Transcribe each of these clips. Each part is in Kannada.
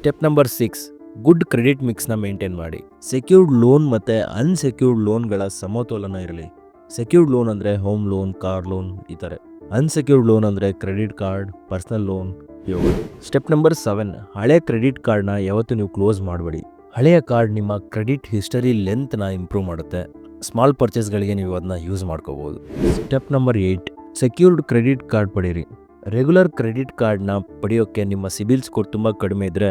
Step number six good credit ಮಿಕ್ಸ್ನ maintain ಮಾಡಿ. ಸೆಕ್ಯೂರ್ಡ್ ಲೋನ್ ಮತ್ತು ಅನ್ಸೆಕ್ಯೂರ್ಡ್ ಲೋನ್ಗಳ ಸಮತೋಲನ ಇರಲಿ. ಸೆಕ್ಯೂರ್ಡ್ ಲೋನ್ ಅಂದರೆ ಹೋಮ್ ಲೋನ್ ಕಾರ್ ಲೋನ್ ಈ ಥರ ಅನ್ಸೆಕ್ಯೂರ್ಡ್ ಲೋನ್ ಅಂದರೆ ಕ್ರೆಡಿಟ್ ಕಾರ್ಡ್ ಪರ್ಸನಲ್ ಲೋನ್ ಇವು. ಸ್ಟೆಪ್ ನಂಬರ್ ಸೆವೆನ್ ಹಳೆ ಕ್ರೆಡಿಟ್ ಕಾರ್ಡ್ನ ಯಾವತ್ತೂ ನೀವು ಕ್ಲೋಸ್ ಮಾಡಬೇಡಿ. ಹಳೆಯ ಕಾರ್ಡ್ ನಿಮ್ಮ ಕ್ರೆಡಿಟ್ ಹಿಸ್ಟರಿ ಲೆಂತ್ನ ಇಂಪ್ರೂವ್ ಮಾಡುತ್ತೆ. ಸ್ಮಾಲ್ ಪರ್ಚೇಸ್ಗಳಿಗೆ ನೀವು ಅದನ್ನ ಯೂಸ್ ಮಾಡ್ಕೋಬೋದು. Step number eight secured credit card ಪಡೀರಿ. Regular credit ಕಾರ್ಡ್ನ ಪಡೆಯೋಕ್ಕೆ ನಿಮ್ಮ ಸಿಬಿಲ್ ಸ್ಕೋರ್ ತುಂಬ ಕಡಿಮೆ ಇದ್ದರೆ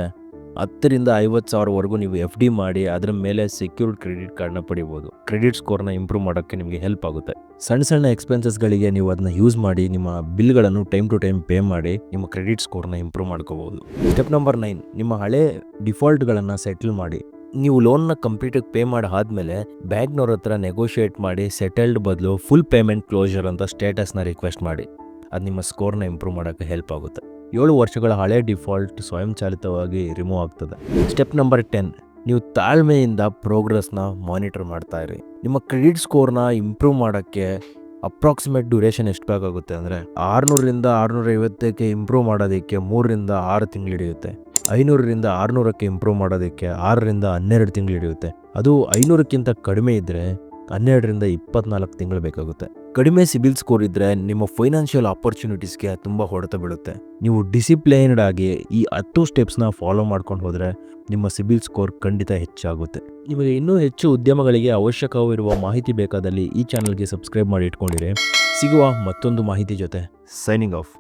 ಹತ್ತರಿಂದ ಐವತ್ತು ಸಾವಿರವರೆಗೂ ನೀವು ಎಫ್ ಡಿ ಮಾಡಿ ಅದರ ಮೇಲೆ ಸೆಕ್ಯೂರ್ಡ್ ಕ್ರೆಡಿಟ್ ಕಾರ್ಡ್ನ ಪಡಿಬೋದು. ಕ್ರೆಡಿಟ್ ಸ್ಕೋರ್ನ ಇಂಪ್ರೂವ್ ಮಾಡೋಕ್ಕೆ ನಿಮಗೆ ಹೆಲ್ಪ್ ಆಗುತ್ತೆ. ಸಣ್ಣ ಸಣ್ಣ ಎಕ್ಸ್ಪೆನ್ಸಸ್ಗಳಿಗೆ ನೀವು ಅದನ್ನ ಯೂಸ್ ಮಾಡಿ, ನಿಮ್ಮ ಬಿಲ್ಗಳನ್ನು ಟೈಮ್ ಟು ಟೈಮ್ ಪೇ ಮಾಡಿ, ನಿಮ್ಮ ಕ್ರೆಡಿಟ್ ಸ್ಕೋರ್ನ ಇಂಪ್ರೂವ್ ಮಾಡ್ಕೋಬಹುದು. ಸ್ಟೆಪ್ ನಂಬರ್ ನೈನ್ ನಿಮ್ಮ ಹಳೆ ಡಿಫಾಲ್ಟ್ಗಳನ್ನು ಸೆಟಲ್ ಮಾಡಿ. ನೀವು ಲೋನ್ನ ಕಂಪ್ಲೀಟಾಗಿ ಪೇ ಮಾಡಿ ಆದಮೇಲೆ ಬ್ಯಾಂಕ್ನವ್ರ ಹತ್ರ ನೆಗೋಷಿಯೇಟ್ ಮಾಡಿ ಸೆಟಲ್ಡ್ ಬದಲು ಫುಲ್ ಪೇಮೆಂಟ್ ಕ್ಲೋಸರ್ ಅಂತ ಸ್ಟೇಟಸ್ನ ರಿಕ್ವೆಸ್ಟ್ ಮಾಡಿ. ಅದು ನಿಮ್ಮ ಸ್ಕೋರ್ನ ಇಂಪ್ರೂವ್ ಮಾಡೋಕ್ಕೆ ಹೆಲ್ಪ್ ಆಗುತ್ತೆ. ಏಳು ವರ್ಷಗಳ ಹಳೆ ಡಿಫಾಲ್ಟ್ ಸ್ವಯಂಚಾಲಿತವಾಗಿ ರಿಮೂವ್ ಆಗ್ತದೆ. ಸ್ಟೆಪ್ ನಂಬರ್ ಟೆನ್ ನೀವು ತಾಳ್ಮೆಯಿಂದ ಪ್ರೋಗ್ರೆಸ್ನ ಮಾನಿಟರ್ ಮಾಡ್ತಾ ಇರಿ. ನಿಮ್ಮ ಕ್ರೆಡಿಟ್ ಸ್ಕೋರ್ನ ಇಂಪ್ರೂವ್ ಮಾಡೋಕ್ಕೆ ಅಪ್ರಾಕ್ಸಿಮೇಟ್ ಡ್ಯೂರೇಷನ್ ಎಷ್ಟು ಬೇಕಾಗುತ್ತೆ ಅಂದರೆ ಆರುನೂರರಿಂದ ಆರುನೂರ ಐವತ್ತಕ್ಕೆ ಇಂಪ್ರೂವ್ ಮಾಡೋದಕ್ಕೆ ಮೂರರಿಂದ ಆರು ತಿಂಗಳು ಹಿಡಿಯುತ್ತೆ. ಐನೂರರಿಂದ ಆರುನೂರಕ್ಕೆ ಇಂಪ್ರೂವ್ ಮಾಡೋದಕ್ಕೆ ಆರರಿಂದ ಹನ್ನೆರಡು ತಿಂಗಳು ಹಿಡಿಯುತ್ತೆ. ಅದು ಐನೂರಕ್ಕಿಂತ ಕಡಿಮೆ ಇದ್ದರೆ ಹನ್ನೆರಡರಿಂದ ಇಪ್ಪತ್ನಾಲ್ಕು ತಿಂಗಳು ಬೇಕಾಗುತ್ತೆ. ಕಡಿಮೆ ಸಿಬಿಲ್ ಸ್ಕೋರ್ ಇದ್ದರೆ ನಿಮ್ಮ ಫೈನಾನ್ಷಿಯಲ್ ಆಪರ್ಚುನಿಟೀಸ್ಗೆ ತುಂಬ ಹೊಡೆತ ಬೀಳುತ್ತೆ. ನೀವು ಡಿಸಿಪ್ಲೈನ್ಡ್ ಆಗಿ ಈ ಹತ್ತು ಸ್ಟೆಪ್ಸ್ನ ಫಾಲೋ ಮಾಡ್ಕೊಂಡು ಹೋದರೆ ನಿಮ್ಮ ಸಿಬಿಲ್ ಸ್ಕೋರ್ ಖಂಡಿತ ಹೆಚ್ಚಾಗುತ್ತೆ. ನಿಮಗೆ ಇನ್ನೂ ಹೆಚ್ಚು ಉದ್ಯಮಗಳಿಗೆ ಅವಶ್ಯಕವಿರುವ ಮಾಹಿತಿ ಬೇಕಾದಲ್ಲಿ ಈ ಚಾನಲ್ಗೆ ಸಬ್ಸ್ಕ್ರೈಬ್ ಮಾಡಿ ಇಟ್ಕೊಂಡಿರಿ. ಸಿಗುವ ಮತ್ತೊಂದು ಮಾಹಿತಿ ಜೊತೆ, ಸೈನಿಂಗ್ ಆಫ್.